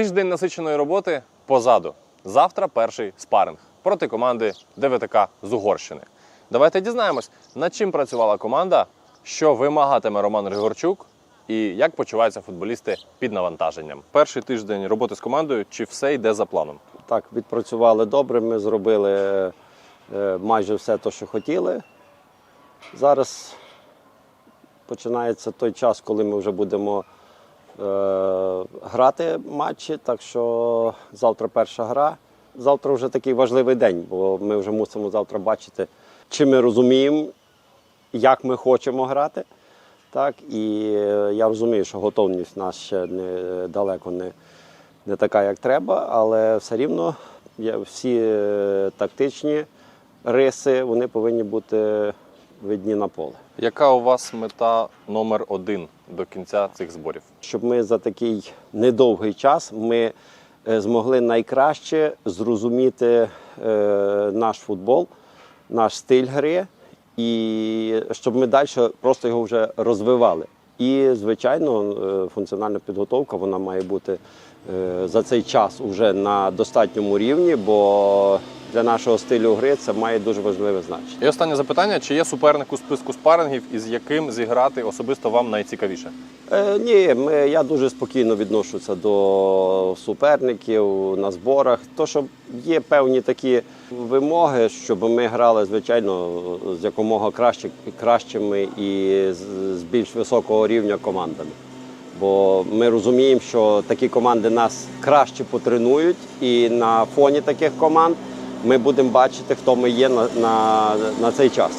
Тиждень насиченої роботи позаду. Завтра перший спаринг проти команди ДВТК з Угорщини. Давайте дізнаємось, над чим працювала команда, що вимагатиме Роман Григорчук і як почуваються футболісти під навантаженням. Перший тиждень роботи з командою, чи все йде за планом? Так, відпрацювали добре, ми зробили е, майже все те, що хотіли. Зараз починається той час, коли ми вже будемо грати матчі. Так що завтра перша гра. Завтра вже такий важливий день, бо ми вже мусимо завтра бачити, чи ми розуміємо, як ми хочемо грати. Так, і е, я розумію, що готовність нас ще не, далеко не, не така, як треба, але все рівно всі е, тактичні риси вони повинні бути видні на поле. Яка у вас мета номер один до кінця цих зборів? Щоб ми за такий недовгий час ми е, змогли найкраще зрозуміти е, наш футбол, наш стиль гри, і щоб ми далі просто його вже розвивали. І, звичайно, е, функціональна підготовка вона має бути за цей час вже на достатньому рівні, бо для нашого стилю гри це має дуже важливе значення. І останнє запитання: чи є суперник у списку спарингів, із яким зіграти особисто вам найцікавіше? Е, ні, ми, я дуже спокійно відношуся до суперників на зборах. То, що є певні такі вимоги, щоб ми грали, звичайно, з якомога краще, кращими і з, з більш високого рівня командами. Бо ми розуміємо, що такі команди нас краще потренують, і на фоні таких команд ми будемо бачити, хто ми є на, на, на цей час.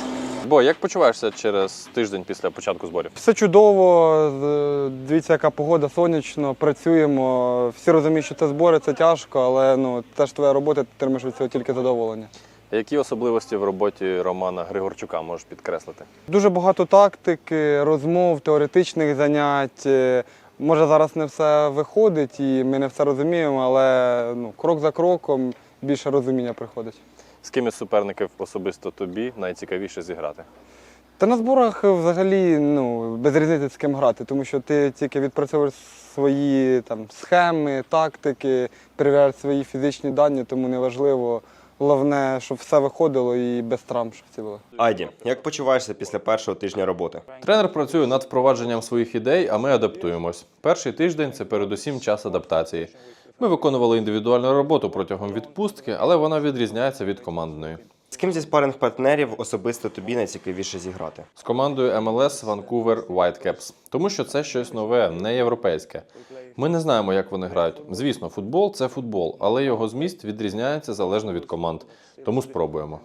Бо як почуваєшся через тиждень після початку зборів? Все чудово. Дивіться, яка погода, сонячно, працюємо. Всі розуміють, що це збори, це тяжко, але ну, це ж твоя робота, ти отримаєш від цього тільки задоволення. Які особливості в роботі Романа Григорчука можеш підкреслити? Дуже багато тактики, розмов, теоретичних занять. Е, Може, зараз не все виходить і ми не все розуміємо, але ну, крок за кроком більше розуміння приходить. З ким із суперників особисто тобі найцікавіше зіграти? Та на зборах взагалі ну, без різниці з ким грати, тому що ти тільки відпрацьовуєш свої там, схеми, тактики, перевіряєш свої фізичні дані, тому неважливо. Головне, щоб все виходило і без травм, щоб всі були. Айді, як почуваєшся після першого тижня роботи? Тренер працює над впровадженням своїх ідей, а ми адаптуємось. Перший тиждень це передусім час адаптації. Ми виконували індивідуальну роботу протягом відпустки, але вона відрізняється від командної. З ким зі спаринг партнерів особисто тобі найцікавіше зіграти? З командою MLS Vancouver Whitecaps, тому що це щось нове, не європейське. Ми не знаємо, як вони грають. Звісно, футбол це футбол, але його зміст відрізняється залежно від команд. Тому спробуємо.